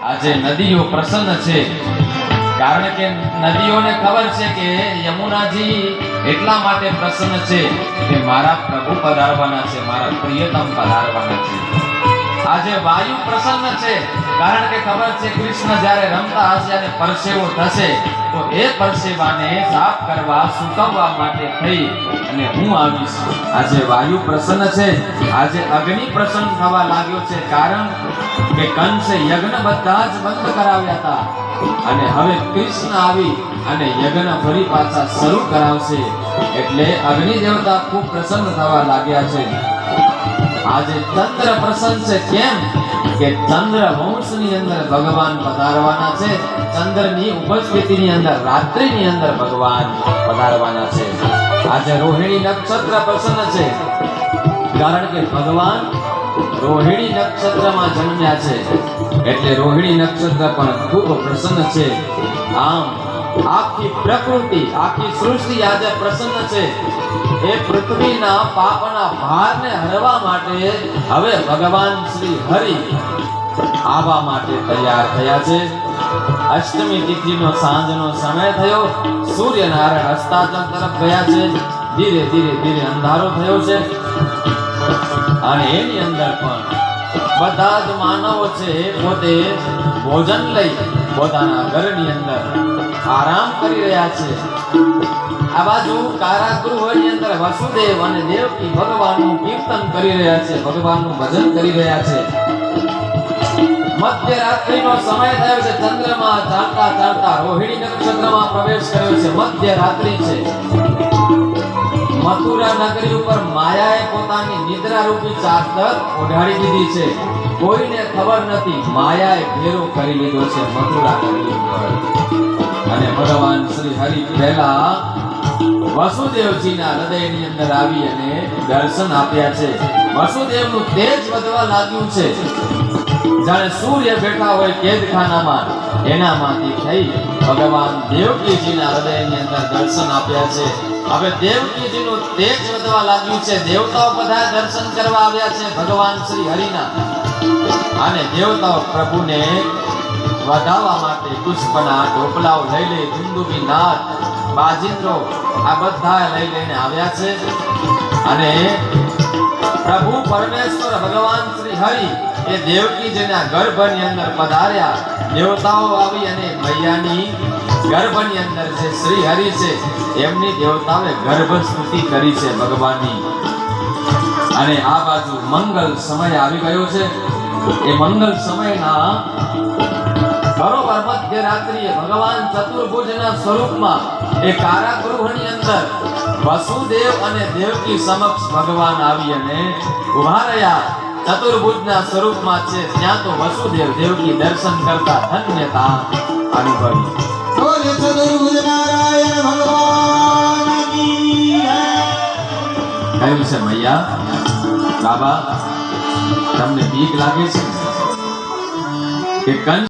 આજે નદીઓ પ્રસન્ન છે. કારણ કે નદીઓને ખબર છે કે યમુનાજી એટલા માટે પ્રસન્ન છે કે મારા પ્રભુ પધારવાના છે, મારા પ્રિયતમ પધારવાના છે. આજે વાયુ પ્રસન્ન છે, કારણ કે ખબર છે કૃષ્ણ જ્યારે રમતા હશે અને પરસેવો થશે, તો એ પરસેવાને સાફ કરવા, સૂકવવા માટે થઈ અને હું આવીશ. આજે વાયુ પ્રસન્ન છે, આજે અગ્નિ પ્રસન્ન થવા લાગ્યો છે, કારણ કે કંસે યજ્ઞ બધા જ બંધ કરાવ્યા હતા. અને હવે કૃષ્ણ આવી અને યજ્ઞ ફરી પાછા શરૂ કરાવશે. એટલે અગ્નિ દેવતા ખૂબ પ્રસન્ન થવા લાગ્યા છે. આજે તંત્ર પ્રસન્ન છે કેમ? કે ચંદ્ર વંશની અંદર ભગવાન પધારવાના છે. ચંદ્રની ઉપસ્થિતિની અંદર, રાત્રિની અંદર ભગવાન પધારવાના છે. આજે રોહિણી નક્ષત્ર પ્રસન્ન છે. કારણ કે ભગવાન રોહિણી નક્ષત્રમાં જન્મ્યા છે. એટલે રોહિણી નક્ષત્ર પણ ખૂબ પ્રસન્ન છે. આમ, આખી પ્રકૃતિ, આખી સૃષ્ટિ આજે પ્રસન્ન છે. એ પૃથ્વીના પાપના ભારને હરવા માટે હવે ભગવાન શ્રી હરિ આવવા માટે તૈયાર થયા છે. અષ્ટમી તિથિનો સાંજનો સમય થયો. સૂર્યનારાયણ અસ્તાચલ તરફ ગયા છે. ધીરે ધીરે ધીરે અંધારો થયો છે. અને એની અંદર પણ બધા જ માનવો છે પોતે ભોજન લઈ પોતાના ઘરની અંદર આરામ કરી રહ્યા છે. આ બાજુ કારાગૃહની અંદર વસુદેવ અને દેવકી ભગવાનનું કીર્તન કરી રહ્યા છે, ભગવાનનું ભજન કરી રહ્યા છે. મધ્યરાત્રિનો સમય થયો છે, ચંદ્રમા ચાલતા ચાલતા રોહિણી નક્ષત્રમાં પ્રવેશ કર્યો છે, મધ્યરાત્રિ છે. મથુરા નગરી ઉપર માયાએ પોતાની નિદ્રા રૂપી ચાદર ઓઢાડી દીધી છે. કોઈને ખબર નથી, માયાએ ઘેરો કરી લીધો છે મથુરા નગરી ઉપર. અને ભગવાન શ્રી હરિ પહેલા વસુદેવજીના હૃદયની અંદર આવી અને દર્શન આપ્યા છે. વસુદેવનું તેજ વધવા લાગ્યું છે. જાણે સૂર્ય બેઠા હોય કેદખાનામાં, એનામાંથી થઈ ભગવાન દેવકીજીના હૃદયની અંદર દર્શન આપ્યા છે. હવે દેવકીજીનું તેજ વધવા લાગ્યું છે. દેવતાઓ બધા દર્શન કરવા આવ્યા છે ભગવાન શ્રી હરિના. અને દેવતાઓ પ્રભુને વધાવવા માટે પુષ્પના ઢોપલાઓ લઈ લઈ ધુંદુબી નાથ બાજિંદ્રો, આ બધા લઈ લઈને આવ્યા છે. અને પ્રભુ પરમેશ્વર ભગવાન શ્રી હરિ એ દેવકીજીના ગર્ભની અંદર પધાર્યા, દેવતાઓ આવી અને મૈયાની ગર્ભની અંદર જે શ્રી હરિ છે, એમની દેવતાઓએ ગર્ભ સ્તુતિ કરી છે ભગવાનની. અને આ બાજુ મંગલ સમય આવી ગયો છે. એ મંગલ સમયના બરોબર મધ્યરાત્રિએ ભગવાન ચતુર્ભુજના સ્વરૂપમાં એ કારાગૃહની અંદર વસુદેવ અને દેવકી સમક્ષ ભગવાન આવી અને ઊભા રહ્યા. ચતુર્ભુજના સ્વરૂપમાં છે જ્યાં તો વસુદેવ દેવકી દર્શન કરતા ધન્યતા અનુભવી. બોલે ચતુર્ભુજ નારાયણ ભગવાન કી કહ્યું છે મૈયા બાબા તમને બીક લાગે છે? કે કંસ